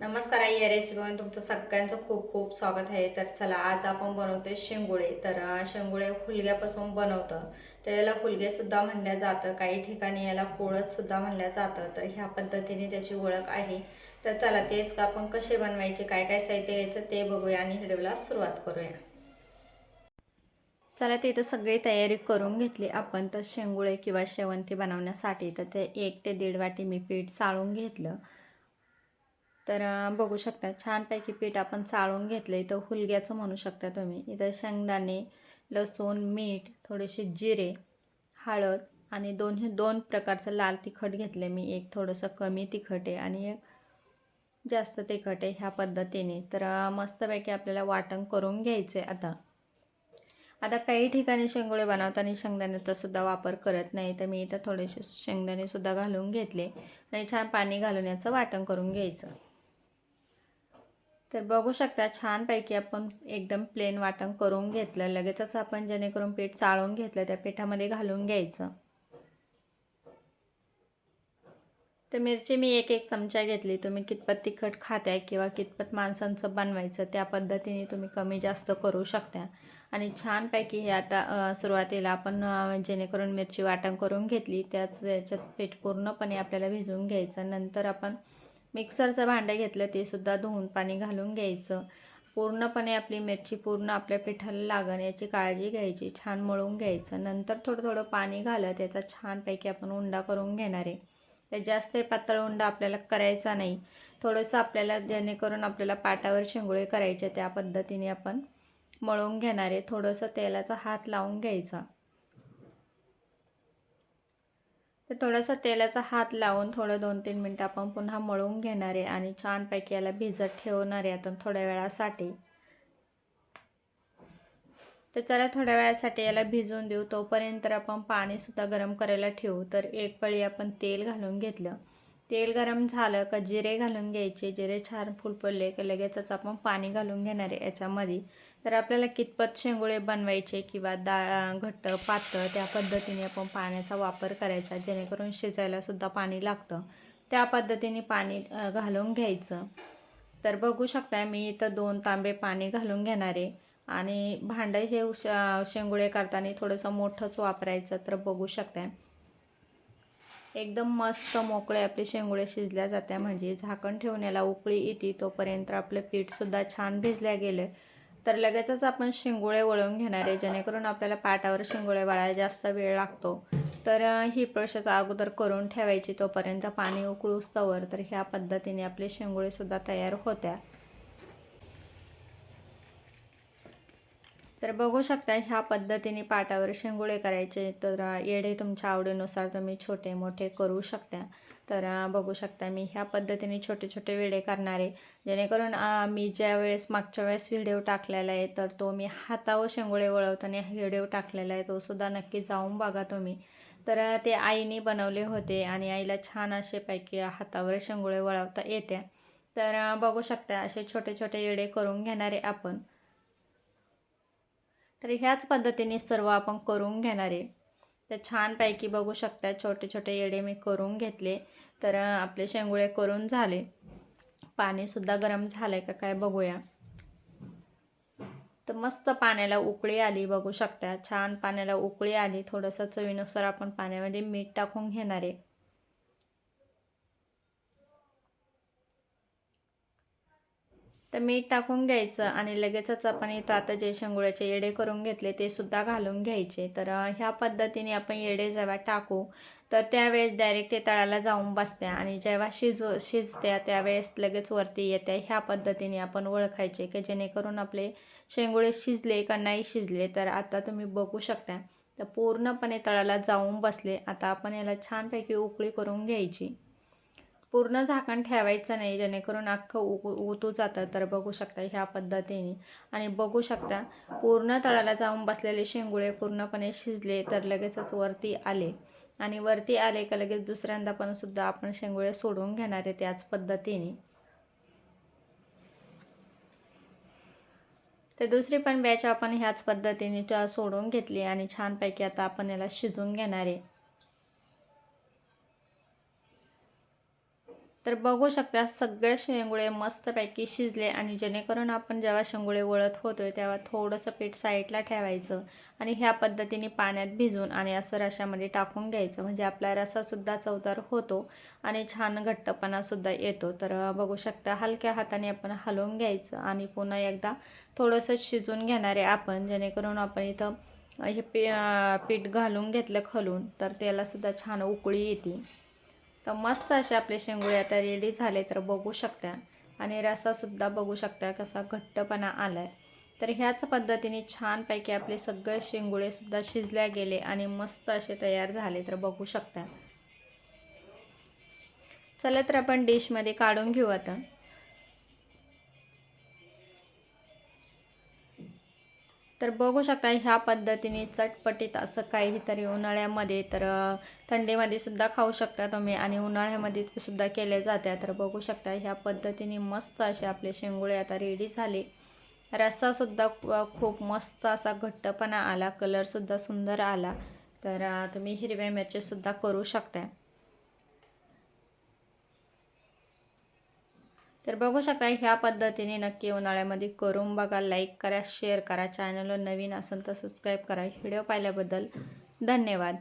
नमस्कार आई या रेसिपीमध्ये तुमचं सगळ्यांचं खूप खूप स्वागत आहे. तर चला आज आपण बनवतोय शेंगुळे. तर शेंगोळे शेंगुळे बनवतं. तर याला हुलगेसुद्धा म्हणल्या जातं. काही ठिकाणी याला कोळतसुद्धा म्हणल्या जातं. तर ह्या पद्धतीने त्याची ओळख आहे. तर चला तेच का आपण कसे बनवायचे काय काय साहित्य घ्यायचं ते बघूया आणि व्हिडिओला सुरुवात करूया. चला ते तर सगळी तयारी करून घेतली आपण. तर शेंगुळे किंवा शेवंती बनवण्यासाठी तर ते एक ते दीड वाटी मी पीठ चाळून घेतलं. तर बघू शकता छानपैकी पीठ आपण चाळून घेतलं इथं हुलग्याचं म्हणू शकता तुम्ही. इथं शेंगदाणे लसूण मीठ थोडेसे जिरे हळद आणि दोन्ही दोन प्रकारचं लाल तिखट घेतलं मी. एक थोडंसं कमी तिखट आहे आणि एक जास्त तिखट आहे ह्या पद्धतीने. तर मस्तपैकी आपल्याला वाटण करून घ्यायचं आहे आता. आता काही ठिकाणी शेंगोळे बनवताना शेंगदाण्याचा सुद्धा वापर करत नाही तर मी इथं थोडेसे शेंगदाणेसुद्धा घालून घेतले आणि छान पाणी घालून याचं वाटण करून घ्यायचं. तर बघू शकता छानपैकी आपण एकदम प्लेन वाटण करून घेतलं. लगेचच आपण जेणेकरून पीठ चाळून घेतलं त्या पिठामध्ये घालून घ्यायचं. तर मिरची मी एक एक चमचा घेतली. तुम्ही कितपत तिखट खाताय किंवा कितपत माणसांचं बनवायचं त्या पद्धतीने तुम्ही कमी जास्त करू शकता. आणि छानपैकी हे आता सुरुवातीला आपण जेणेकरून मिरची वाटण करून घेतली त्याच याच्यात पीठ पूर्णपणे आपल्याला भिजवून घ्यायचं. नंतर आपण मिक्सरचं भांडं घेतलं ते सुद्धा धुवून पाणी घालून घ्यायचं. पूर्णपणे आपली मिरची पूर्ण आपल्या पिठाला लागण याची काळजी घ्यायची छान मळून घ्यायचं. नंतर थोडं थोडं पाणी घालत त्याचा छानपैकी आपण उंडा करून घेणार आहे. त्या जास्त पातळ उंडा आपल्याला करायचा नाही. थोडंसं आपल्याला जेणेकरून आपल्याला पाटावर शेंगुळे करायचे त्या पद्धतीने आपण मळून घेणार आहे. थोडंसं तेलाचा हात लावून घ्यायचा. तर थोडंसं तेलाचा हात लावून थोडं दोन तीन मिनटं आपण पुन्हा मळून घेणार आहे आणि छानपैकी याला भिजत ठेवणार आहे आता थोड्या वेळासाठी. तर चला थोड्या वेळासाठी याला भिजवून देऊ. तोपर्यंत आपण पाणीसुद्धा गरम करायला ठेवू. तर एक पळी आपण तेल घालून घेतलं. तेल गरम झालं का जिरे घालून घ्यायचे. जिरे छान फुल पडले की लगेचच आपण पाणी घालून घेणार आहे याच्यामध्ये. तर आपल्याला कितपत शेंगुळे बनवायचे किंवा दा घट्ट पातळ त्या पद्धतीने आपण पाण्याचा वापर करायचा जेणेकरून शिजायलासुद्धा पाणी लागतं. त्या पद्धतीने पाणी घालून घ्यायचं. तर बघू शकताय मी इथं दोन तांबे पाणी घालून घेणार आहे. आणि भांडं हे श- शेंगुळे करताना थोडंसं मोठंच वापरायचं तर बघू शकताय. एकदम मस्त मोकळे आपले शेंगुळे शिजल्या जात्या. म्हणजे झाकण ठेवण्याला उकळी येते तोपर्यंत आपलं पीठसुद्धा छान भिजल्या गेलं. तर लगेचच आपण शेंगोळे वळवून घेणार आहे जेणेकरून आपल्याला पाटावर शेंगोळे वळायला जास्त वेळ लागतो. तर ही प्रोसेस अगोदर करून ठेवायची तोपर्यंत पाणी उकळूसतवर तर ह्या पद्धतीने आपले शेंगोळेसुद्धा तयार होत्या. तर बघू शकता ह्या पद्धतीने पाटावर शेंगोळे करायचे. तर येडे तुमच्या आवडीनुसार तुम्ही छोटे मोठे करू शकता. तर बघू शकता मी ह्या पद्धतीने छोटे छोटे वेडे करणार. आहे जेणेकरून मी ज्या वेळेस मागच्या वेळेस व्हिडिओ टाकलेला आहे तर तो मी हातावर शेंगुळे वळवताना व्हिडिओ टाकलेला आहे तो सुद्धा नक्की जाऊन बघा तुम्ही. तर ते आईने बनवले होते आणि आईला छान असे पैकी हातावर शेंगुळे वळवता येत्या. तर बघू शकता असे छोटे छोटे येडे करून घेणारे आपण. तर ह्याच पद्धतीने सर्व आपण करून घेणार. आहे तर छानपैकी बघू शकता छोटे छोटे येडे मी करून घेतले. तर आपले शेंगुळे करून झाले. पाणीसुद्धा गरम झालं आहे का काय बघूया. तर मस्त पाण्याला उकळी आली बघू शकता छान पाण्याला उकळी आली. थोडंसं चवीनुसार आपण पाण्यामध्ये मीठ टाकून घेणार आहे. तर मीठ टाकून घ्यायचं आणि लगेचच आपण इथं आता जे शेंगुळ्याचे येडे करून घेतले ते सुद्धा घालून घ्यायचे. तर ह्या पद्धतीने आपण येडे जेव्हा टाकू तर त्यावेळेस डायरेक्ट ते तळाला जाऊन बसत्या आणि जेव्हा शिज शिजत्या त्यावेळेस लगेच वरती येत्या. ह्या पद्धतीने आपण ओळखायचे की जेणेकरून आपले शेंगुळे शिजले का नाही शिजले तर आता तुम्ही बघू शकता. तर पूर्णपणे तळाला जाऊन बसले. आता आपण याला छानपैकी उकळी करून घ्यायची. पूर्ण झाकण ठेवायचं नाही जेणेकरून अख्खं उ उतू जातं. तर बघू शकता ह्या पद्धतीने. आणि बघू शकता पूर्ण तळाला जाऊन बसलेले शेंगुळे पूर्णपणे शिजले तर लगेचच वरती आले. आणि वरती आले का लगेच दुसऱ्यांदा पण सुद्धा आपण शेंगुळे सोडून घेणार आहे त्याच पद्धतीने. तर दुसरी पण बॅच आपण ह्याच पद्धतीने सोडून घेतली आणि छानपैकी आता आपण याला शिजून घेणार आहे. तर बघू शकता सगळे शेंगुळे मस्तपैकी शिजले आणि जेणेकरून आपण जेव्हा शेंगुळे वळत होतोय तेव्हा थोडंसं पीठ साईडला ठेवायचं आणि ह्या पद्धतीने पाण्यात भिजून आणि असं रशामध्ये टाकून घ्यायचं. म्हणजे आपला रसासुद्धा चवदार होतो आणि छान घट्टपणासुद्धा येतो. तर बघू शकता हलक्या हाताने आपण हलवून घ्यायचं आणि पुन्हा एकदा थोडंसं शिजून घेणार आहे आपण जेणेकरून आपण इथं हे पी पीठ घालून घेतलं खलून तर त्यालासुद्धा छान उकळी येते. तर मस्त असे आपले शेंगुळे आता रेडी झाले तर बघू शकता. आणि रसासुद्धा बघू शकता कसा घट्टपणा आला आहे तर ह्याच पद्धतीने छानपैकी आपले सगळे शेंगुळेसुद्धा शिजल्या गेले आणि मस्त असे तयार झाले तर बघू शकता. चला तर आपण डिशमध्ये काढून घेऊ आता. तर बघू शकता ह्या पद्धतीने चटपटीत असं काहीतरी उन्हाळ्यामध्ये तर थंडीमध्ये सुद्धा खाऊ शकता तुम्ही आणि उन्हाळ्यामध्ये सुद्धा केले जाते. तर बघू शकता ह्या पद्धतीने मस्त असे आपले शेंगुळे आता रेडी झाले. रस्सासुद्धा खूप मस्त असा घट्टपणा आला कलरसुद्धा सुंदर आला. तर तुम्ही हिरव्या मिरचीसुद्धा करू शकता तर बघू शकता ह्या पद्धतीने नक्की उन्हाळ्यामध्ये करून बघा लाईक करा शेअर करा. चॅनलवर नवीन असेल तर सबस्क्राईब करा. व्हिडिओ पाहिल्याबद्दल धन्यवाद.